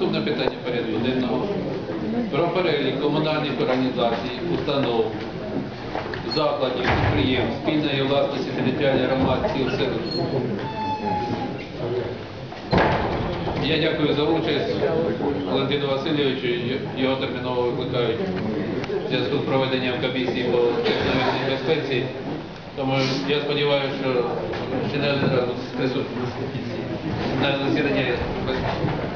Наступне питання порядку денного. Про перелік комунальних організацій, установ, закладів, підприємств, спільної власності територіальної громад, сіл селищ. Я дякую за участь Валентину Васильовичу. Його терміново викликають в зв'язку з проведенням комісії по техногенній безпеці. Тому я сподіваюся, що ще не один раз присутні на засіданні. Здравий,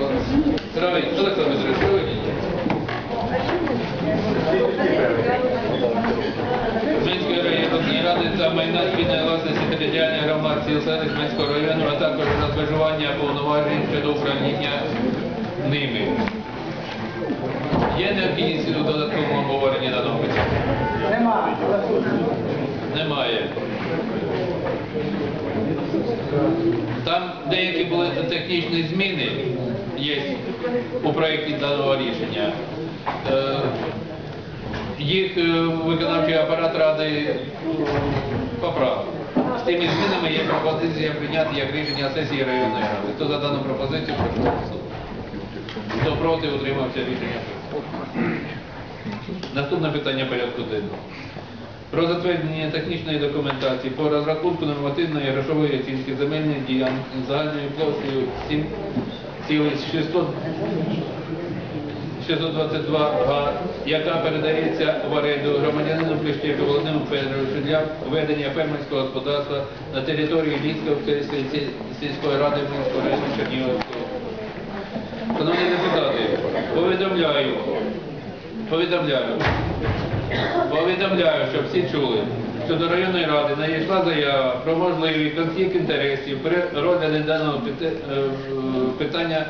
Олександр Петрович, ви робите? Районної ради та майна спільної власності територіальних громад сіл селищ Мінського району, а також розмежування повноважень щодо управління ними. Є необхідність у додатковому обговоренні даного питання? Немає. Немає. Там деякі були технічні зміни є у проєкті даного рішення. Е, Їх е, виконавчий апарат ради поправив. З тими змінами є пропозиція прийняти як рішення сесії районної ради. Хто за дану пропозицію, прошу голосувати. Хто проти, утримався рішення. Наступне питання порядку денного. Про затвердження технічної документації по розрахунку нормативної грошової оцінки земельних ділянок загальною площею 7,600 622 га, яка передається в оренду громадянину Плещеку Володимиру Федоровичу для ведення фермерського господарства на території Ліцької сільської ради Мінського району Чернігівського. Шановні депутати, повідомляю, повідомляю, повідомляю, щоб всі чули, що до районної ради надійшла заява про можливий конфлікт інтересів при розгляді даного е, питання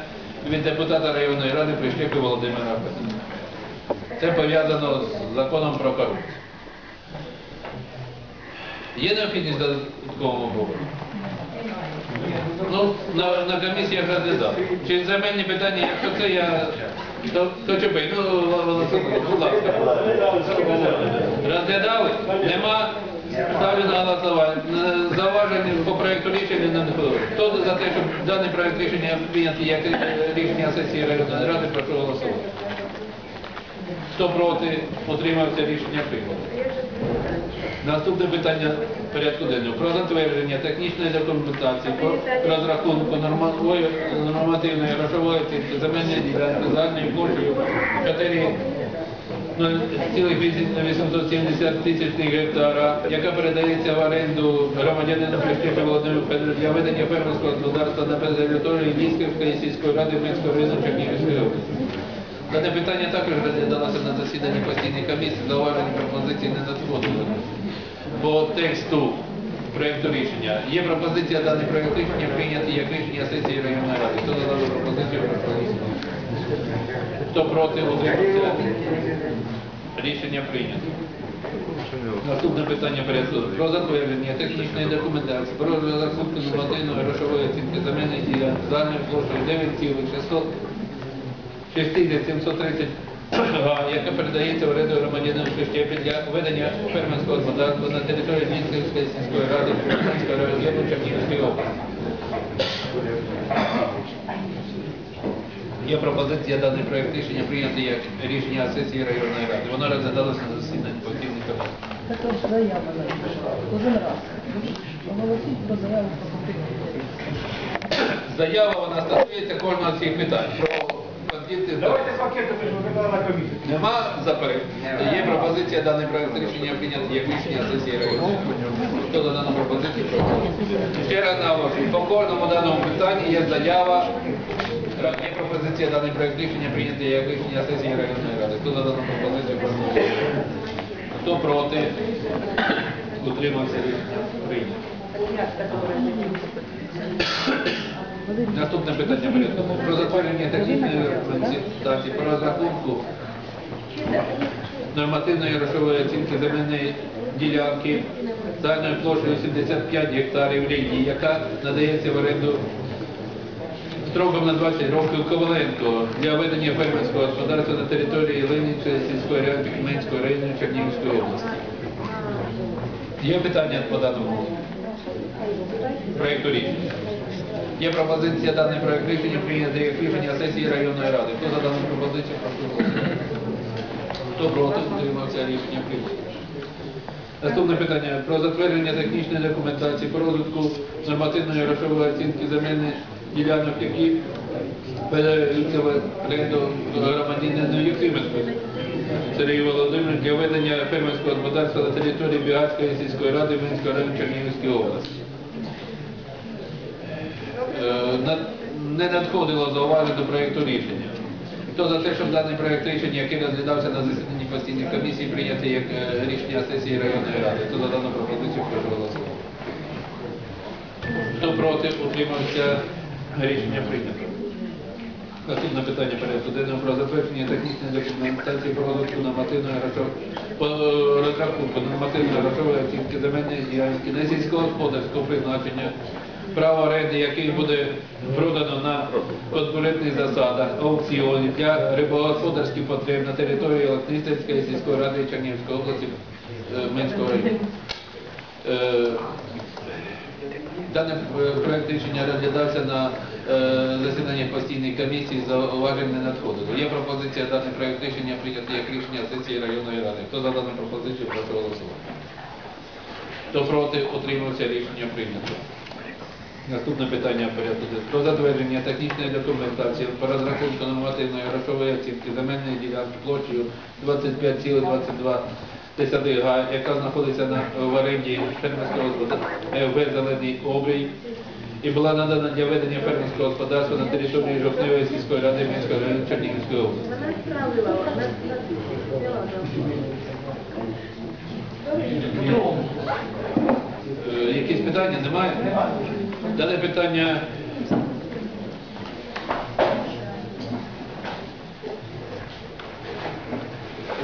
від депутата районної ради Прищепи Володимира Петровича. Це пов'язано з законом про корупцію. Є необхідність додатковому обговоренню? Ну, на, на комісіях розглядав. Чи земельні питання, якщо це я... Чепи, ну, будь ласка. Розглядали? Нема? Ставлю на голосування. Е, по проєкту рішення не було. Хто за те, щоб даний проєкт рішення прийняти як е, рішення сесії районної ради, прошу голосувати. Хто проти, утримався рішення прийнято. Наступне питання порядку денного. Про затвердження технічної документації по розрахунку нормативної, грошової оцінки земельної ділянки загальною площею 4 0,870 тисячних гектара, яка передається в оренду громадянину Плещепі Володимиру Федоровичу для ведення фермерського господарства на території Ліськівської сільської ради Минського району Чернігівської області. Дане питання також розглядалося на засіданні постійної комісії, зауважені пропозиції не надходили. По тексту проєкту рішення є пропозиція даний проєкт рішення прийняти як рішення сесії районної ради. Хто за дану пропозицію прошу голосувати. Хто проти, утримався. Рішення прийнято. Наступне питання порядку. Про затвердження технічної документації, про розрахунку нормативної грошової оцінки земельних ділянок загальною площею 9,600 6730 га, яка передається в оренду громадянину Шештєпі для ведення фермерського господарства на території Мінської сільської ради Мінського району Чернігівської області. Є пропозиція даний проєкт рішення прийняти як рішення сесії районної ради. Воно розглядалося на засіданні постійної комісії. Також заява надійшла. Кожен раз. Оголосіть про заяву. Заява вона стосується кожного з цих питань з Давайте пакети на комісію. Нема заперечень. Є пропозиція даний проект рішення прийняти як рішення сесії району. Хто за дану пропозицію прошу. Ще раз наголошую, по кожному даному питанні є заява. Є пропозиція даний проект рішення прийняти як рішення сесії районної ради. Хто за дану пропозицію прошу. Хто проти? Утримався рішення прийнято. Наступне питання порядку. Про затвердження технічної документації по розрахунку нормативної грошової оцінки земельної ділянки загальною площею 75 гектарів лінії, яка надається в оренду строком на 20 років Коваленко для ведення фермерського господарства на території Ленінської сільської ради Хмельницького району Чернігівської області. Є питання по даному проєкту рішення? Є пропозиція даний проект рішення прийняти як рішення сесії районної ради. Хто за дану пропозицію, прошу голосувати. Хто проти, утримався рішення прийнято. Наступне питання про затвердження технічної документації по розвитку нормативної грошової оцінки земельних ділянок, які передаються в оренду громадянину Єфименко Сергію Володимировичу для ведення фермерського господарства на території Бігацької сільської ради Мінського району Чернігівської області. На- Не надходило зауважень до проєкту рішення. Хто за те, щоб даний проєкт рішення, який розглядався на засіданні постійної комісії, прийняти як е, рішення сесії районної ради? Хто за дану пропозицію, прошу голосувати. Хто проти, утримався, рішення прийнято. Наступне питання порядку денного про затвердження технічної документації про розвитку нормативної е, розрахунку нормативної грошової оцінки земельної ділянки не сільськогосподарського призначення, право оренди, який буде продано на конкурентних засадах аукціоні для рибогосподарських потреб на території Латнистецької сільської ради Чернігівської області е, Минського району. Е, Даний е, проект рішення розглядався на засіданні постійної комісії, зауважень не надходило. Є пропозиція даний проект рішення прийняти як рішення сесії районної ради. Хто за дану пропозицію, прошу голосувати. Хто проти, утримався, рішення прийнято. Наступне питання порядку. Про затвердження технічної документації по розрахунку нормативної грошової оцінки земельної ділянки площею 25,22 га, яка знаходиться на в оренді фермерського господарства ВВ «Зелений обрій» і була надана для ведення фермерського господарства на території Жовтневої сільської ради Мінського району Чернігівської області. Е, Якісь питання немає? Дане питання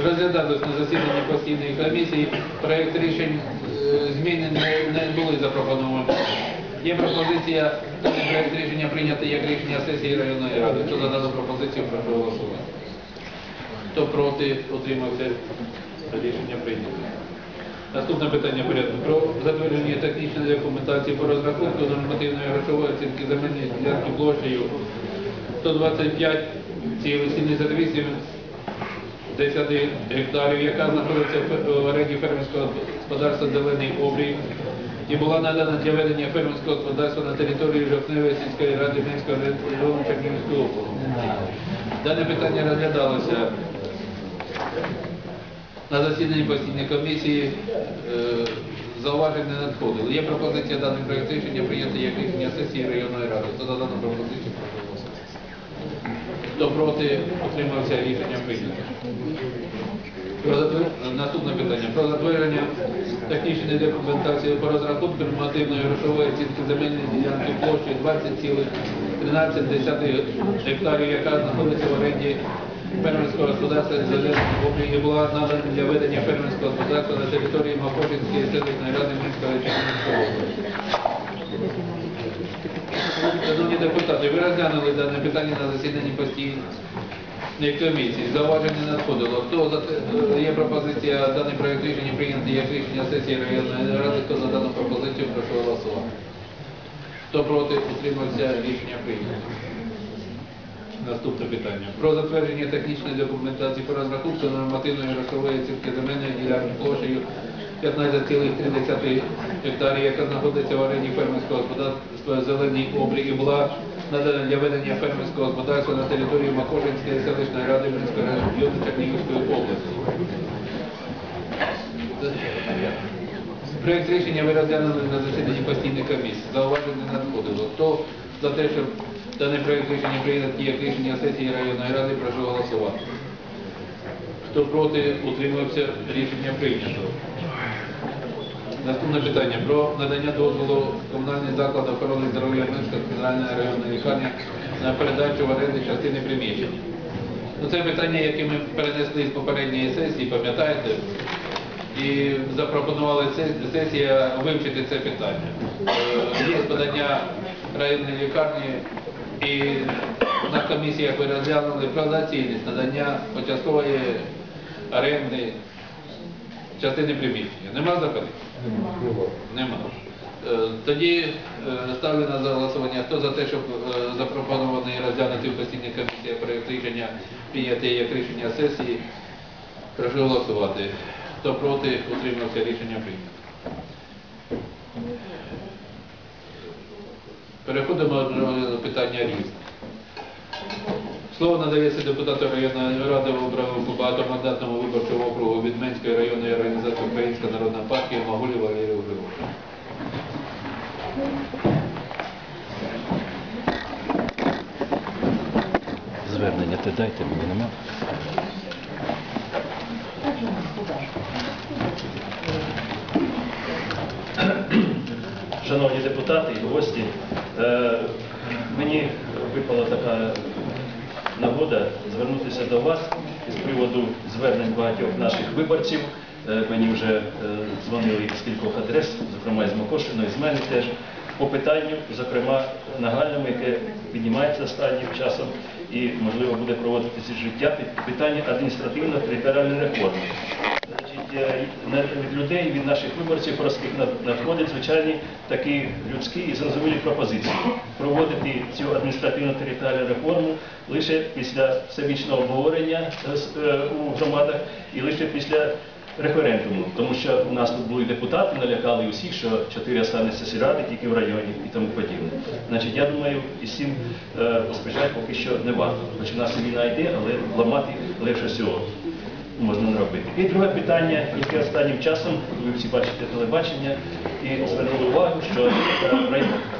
розглядалось на засіданні постійної комісії. Проект рішень е, зміни не, були запропоновані. Є пропозиція проект рішення прийняти як рішення сесії районної ради. Хто за пропозицію, прошу голосувати. Хто проти, утримався, рішення прийнято. Наступне питання порядку про затвердження технічної документації по розрахунку нормативної грошової оцінки земельної ділянки площею 125,78 10 гектарів, яка знаходиться в оренді фермерського господарства Зелений обрій і була надана для ведення фермерського господарства на території Жовтневої сільської ради Мінського району Чернігівської області. Дане питання розглядалося на засіданні постійної комісії е, зауважень не надходило. Є пропозиція даний проект рішення прийняти як рішення сесії районної ради. Хто за дану пропозицію прошу. Хто проти, утримався рішення прийнято. Наступне питання. Про затвердження технічної документації по розрахунку нормативної грошової оцінки земельної ділянки площі 20,13 гектарів, яка знаходиться в оренді фермерського господарства «Зелений і була надана для ведення фермерського господарства на території Макошинської селищної ради Мінської Чернігівської області. Шановні депутати, ви розглянули дане питання на засіданні постійної комісії. Зауважень не надходило. Хто за е, є пропозиція даний проект рішення прийняти як рішення сесії районної ради, хто за дану пропозицію, прошу голосувати. Хто проти, утримався, рішення прийнято. Наступне питання. Про затвердження технічної документації по розрахунку нормативної грошової оцінки земельної ділянки площею 15,3 гектарів, яка знаходиться в оренді фермерського господарства «Зелений обрій» і була надана для ведення фермерського господарства на території Макошинської селищної ради Мінського району Чернігівської області. Проект рішення ви розглянули на засіданні постійної комісії. Зауважень не надходило. Хто за те, щоб даний проект рішення прийняти як рішення сесії районної ради, прошу голосувати. Хто проти, утримався, рішення прийнято. Наступне питання про надання дозволу комунальний заклад охорони здоров'я Минської центральної районної лікарні на передачу в оренди частини приміщень. Ну, це питання, яке ми перенесли з попередньої сесії, пам'ятаєте? І запропонували се- сесія вивчити це питання. Е, Є подання районної лікарні і на комісіях ви розглянули про доцільність надання початкової оренди частини приміщення. Нема заперечень? Нема. Е, Тоді е, ставлю на голосування, хто за те, щоб е, запропонований розглянути в постійній комісії проєкт рішення прийняти як рішення сесії. Прошу голосувати. Хто проти, утримався рішення прийнято. Переходимо до питання різне. Слово надається депутату районної ради обраного по багатомандатному виборчому округу від Менської районної організації Українська Народна партія Магулі Валерію Григоровичу. Звернення ти дайте мені нема. Шановні депутати і гості, е, мені випала така нагода звернутися до вас з приводу звернень багатьох наших виборців. Е, Мені вже е, дзвонили з кількох адрес, зокрема з Макошиної, з мене теж, по питанню, зокрема нагальному, яке піднімається останнім часом і, можливо, буде проводитися життя під- питання адміністративно-територіальної реформи. Е, від людей, від наших виборців простих над- надходять звичайні такі людські і зрозумілі пропозиції проводити цю адміністративно-територіальну реформу лише після всебічного обговорення е, е, у громадах і лише після референдуму, тому що у нас тут були депутати, налякали усіх, що чотири останеться сільради тільки в районі і тому подібне. Значить, я думаю, цим е, поспішати поки що не варто. І війна йде, але ламати легше всього можна не робити. І друге питання, яке останнім часом, ви всі бачите телебачення, і звернули увагу, що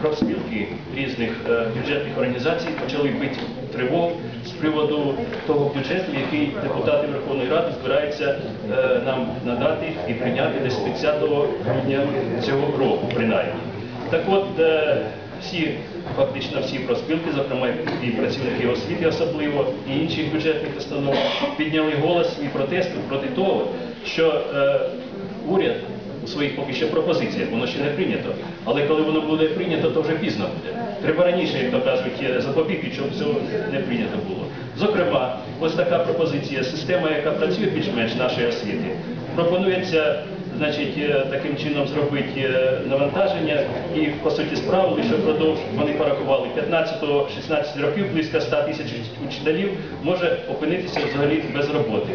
профспілки різних е, бюджетних організацій почали бити тривогу з приводу того бюджету, який депутати Верховної Ради збираються е, нам надати і прийняти десь 30 грудня цього року, принаймні. Так от, е, всі, фактично всі профспілки, зокрема і працівники освіти особливо, і інших бюджетних установ, підняли голос і протесту проти того, що е, уряд у своїх поки що пропозиціях, воно ще не прийнято, але коли воно буде прийнято, то вже пізно буде. Треба раніше, як то кажуть, е, запобігти, щоб цього не прийнято було. Зокрема, ось така пропозиція, система, яка працює більш-менш нашої освіти, пропонується значить, е, таким чином зробити е, навантаження і, по суті справу лише впродовж, вони порахували 15-16 років, близько 100 тисяч учителів може опинитися взагалі без роботи.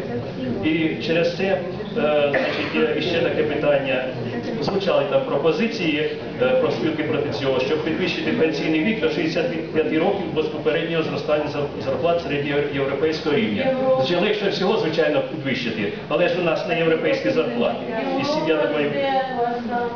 І через це, е, значить, ще таке питання, звучали там пропозиції е, про спілки проти цього, щоб підвищити пенсійний вік до 65 років без попереднього зростання зар- зарплат середньоєвропейського рівня. Значить, легше всього, звичайно, підвищити, але ж у нас не європейські зарплати. І всі, я думаю,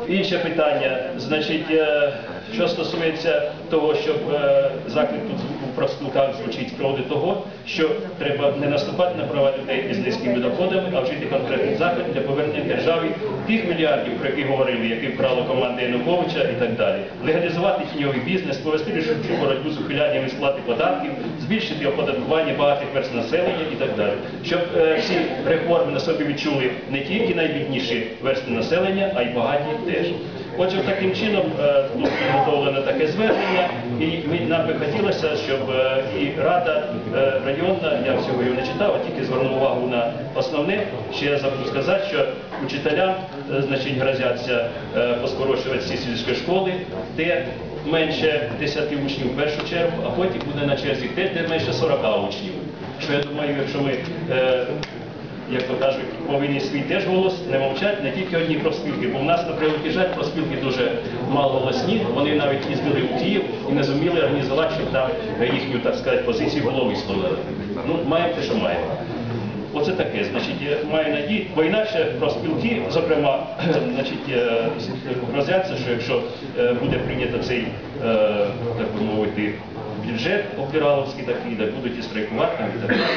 Інше питання, значить, е, що стосується того, щоб е, заклик тут у профспілках звучить приводу того, що треба не наступати на права людей із низькими доходами, а вжити конкретний заклик для повернення державі тих мільярдів, про які говорили, які вкрала команда Януковича і так далі. Легалізувати тіньовий бізнес, повести рішучу боротьбу з ухилянням від сплати податків, збільшити оподаткування багатих верст населення і так далі. Щоб е, всі реформи на собі відчули не тільки найбідніші верстви населення, а й багаті теж. Отже, таким чином е, було підготовлено таке звернення, і нам би хотілося, щоб е, і Рада е, районна, я всього його не читав, а тільки звернув увагу на основне. Ще я забув сказати, що учителям значить, грозяться поскорочувати всі сільські школи, де менше 10 учнів в першу чергу, а потім буде на черзі те, де менше 40 учнів. Що я думаю, якщо ми як то кажуть, повинні свій теж голос не мовчати, не тільки одні профспілки, бо в нас, на превеликий жаль, профспілки дуже малоголосні, вони навіть їздили в Київ і не зуміли організувати, щоб там їхню, так сказати, позицію було висловлено. Ну, маємо те, що маємо. Оце таке, значить, я маю надію, бо інакше профспілки, зокрема, значить, грозяться, що якщо е, буде прийнято цей, е, так би мовити, бюджет обдираловський такий, де будуть і страйкувати і так далі.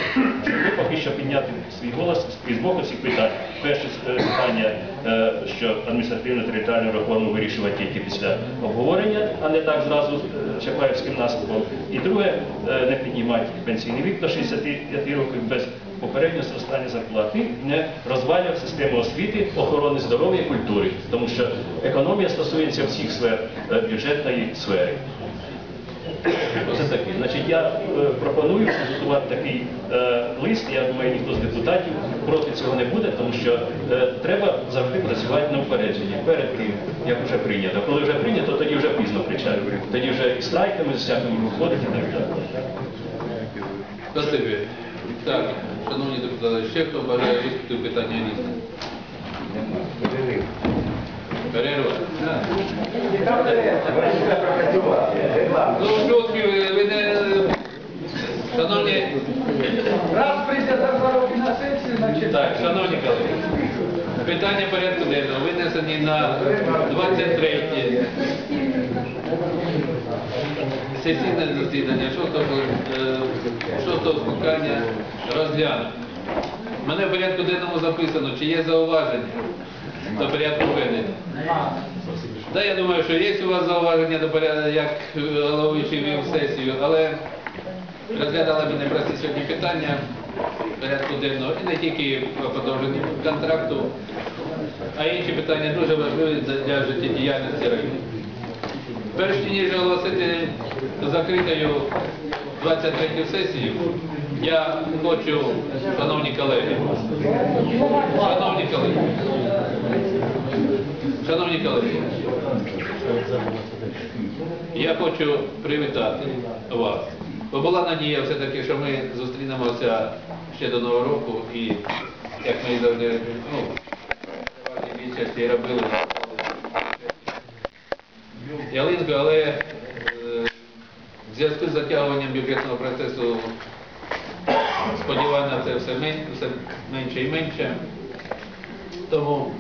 Щоб поки що підняти свій голос і з боку цих питань. Перше е, питання, е, що адміністративно-територіальну реформу вирішувати тільки після обговорення, а не так зразу е, Чапаївським наступом. І друге, не піднімати пенсійний вік до 65 років без попереднього зростання зарплати, не розвалювати систему освіти, охорони здоров'я і культури, тому що економія стосується всіх сфер бюджетної сфери. Значить, я е, пропоную підготувати такий е, лист, я думаю, ніхто з депутатів проти цього не буде, тому що е, треба завжди працювати на упередження, перед тим, як вже прийнято. Коли вже прийнято, тоді вже пізно кричати. Тоді вже і страйками з всякими виходить і так далі. Спасибі. Так, шановні депутати, ще хто бажає виступити питання різне? Перерва. Що ви, не... Шановні, Раз прийде за два роки на сесію, значить... так, шановні колеги, питання порядку денного винесені на 23 сесійне засідання 6 скликання розглянути. У мене в порядку денному записано, чи є зауваження до порядку ведення. Да, я думаю, що є у вас зауваження до порядку, як е, головуючий вів сесію, але розглядали ми непрості сьогодні питання порядку денного і не тільки про подовження контракту, а інші питання дуже важливі для життєдіяльності району. Перш ніж оголосити закритою 23 сесію, я хочу, шановні колеги, шановні шановні колеги, я хочу привітати вас. Бо була надія все-таки, що ми зустрінемося ще до Нового року і, як ми завжди, ну, більшості робили, ялинку, але е, в зв'язку з затягуванням бюджетного процесу сподівань на це все менше і менше. Тому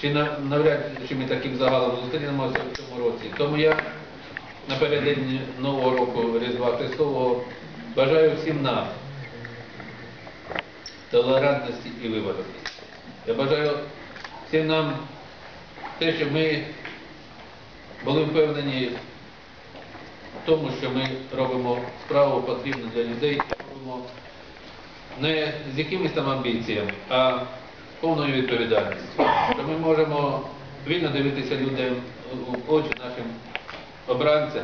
чи на- навряд чи ми таким загалом зустрінемося в цьому році. Тому я напередодні Нового року Різдва Христового бажаю всім нам толерантності і виваженості. Я бажаю всім нам те, щоб ми були впевнені в тому, що ми робимо справу потрібну для людей, робимо не з якимись там амбіціями, а повною відповідальністю. Що ми можемо вільно дивитися людям в очі нашим обранцям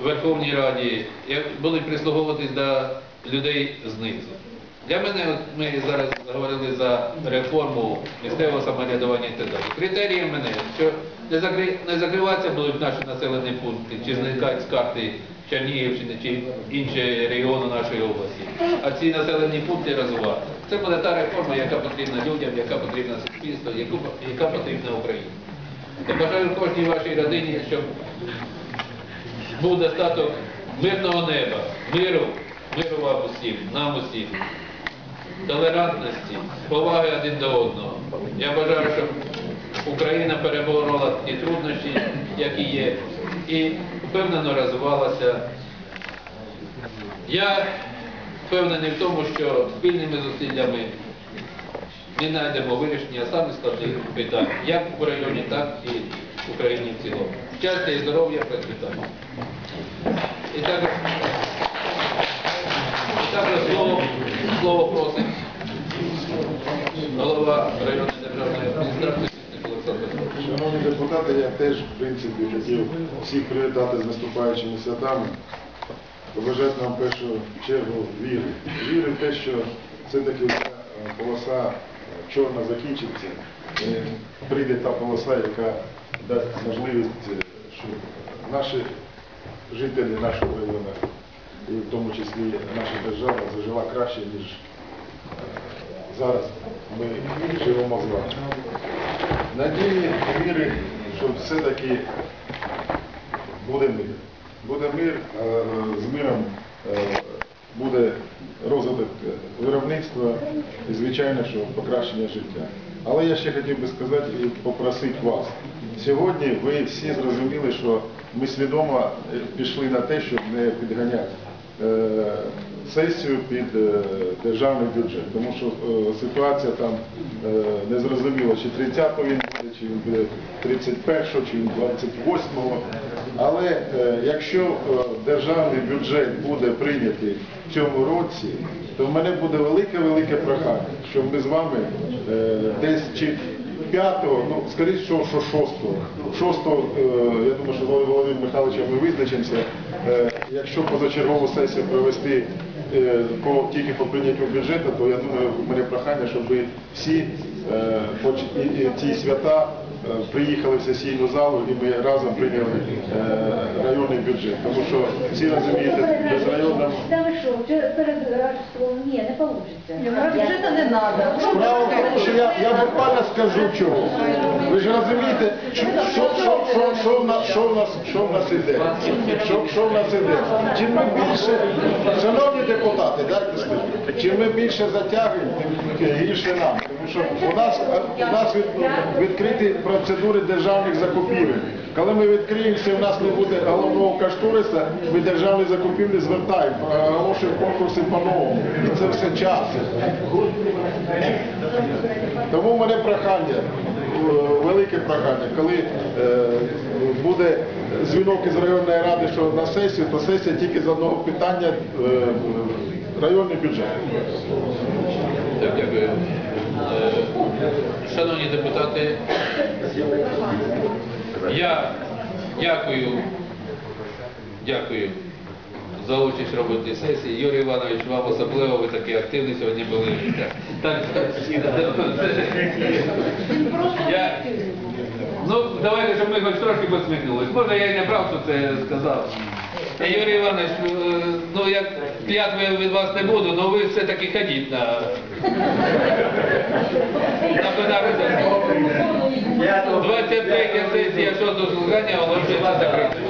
в Верховній Раді, як будуть прислуговуватись до людей знизу. Для мене, от ми зараз говорили за реформу місцевого самоврядування і так далі. Критерієм мене, що не, закри... не закриватися будуть наші населені пункти, чи зникати з карти Чернігівщини чи інші регіони нашої області, а ці населені пункти розвивати. Це буде та реформа, яка потрібна людям, яка потрібна суспільству, яка потрібна Україні. Я бажаю кожній вашій родині, щоб був достаток мирного неба, миру, миру вам усім, нам усім, толерантності, поваги один до одного. Я бажаю, щоб Україна переборола ті труднощі, які є, і впевнено розвивалася. Я впевнений в тому, що спільними зусиллями ми знайдемо вирішення самих складних питань, як в районі, так і в Україні в цілому. Щастя і здоров'я, процвітання. І так, і також слово, слово просить голова районної державної адміністрації. Шановні депутати, я теж, в принципі, хотів всіх привітати з наступаючими святами, побажати нам першу чергу віри. Віри в те, що все-таки е, полоса е, чорна закінчиться, і прийде та полоса, яка дасть можливість, е, щоб наші жителі нашого району, і в тому числі наша держава, зажила краще, ніж е, зараз ми живемо з вами. Надії віри, що все-таки буде мир. Буде мир, е, з миром е, буде розвиток виробництва і, звичайно, що покращення життя. Але я ще хотів би сказати і попросити вас. Сьогодні ви всі зрозуміли, що ми свідомо е, пішли на те, щоб не підганяти сесію під державний бюджет, тому що ситуація там не зрозуміло, чи 30-го він чи він буде 31-го, чи він 28-го. Але е, якщо е, державний бюджет буде прийнятий в цьому році, то в мене буде велике-велике прохання, щоб ми з вами е, десь чи п'ятого, ну скоріше що шостого. Шостого, е, я думаю, що з Володимиром Михайловичем ми визначимося. Якщо позачергову сесію провести по, тільки по прийняттю бюджету, то я думаю, в мене прохання, щоб ви всі е, ці свята е, приїхали в сесійну залу і ми разом прийняли е, районний бюджет. Тому що всі розумієте, без районного перед Рождеством? Ні, не вийде. Бюджета не треба. Я буквально скажу чого. Ви ж розумієте, що, в нас, що, що в нас іде? Що, в нас іде? Чим ми більше, шановні депутати, дайте скажу, чим ми більше затягуємо, тим гірше нам. Тому що у нас, у нас від, відкриті процедури державних закупівель. Коли ми відкриємося, у нас не буде головного кошториса, ми державні закупівлі звертаємо, оголошуємо конкурси по-новому. І це все час. Тому мене прохання, велике прохання, коли е, буде дзвінок із районної ради, що на сесію, то сесія тільки з одного питання е, районний бюджет. Так, дякую. Е, Шановні депутати, я дякую, дякую за участь в роботі сесії. Юрій Іванович, вам особливо, ви такі активні сьогодні були. Так, я, ну, давайте, щоб ми хоч трошки посміхнулись. Може, я й не прав, що це сказав. Юрій Іванович, ну, е, ну я клятви від вас не буду, але ви все-таки ходіть на, на пленарну сесію. 23 сесія щодо слухання оголошується закритою.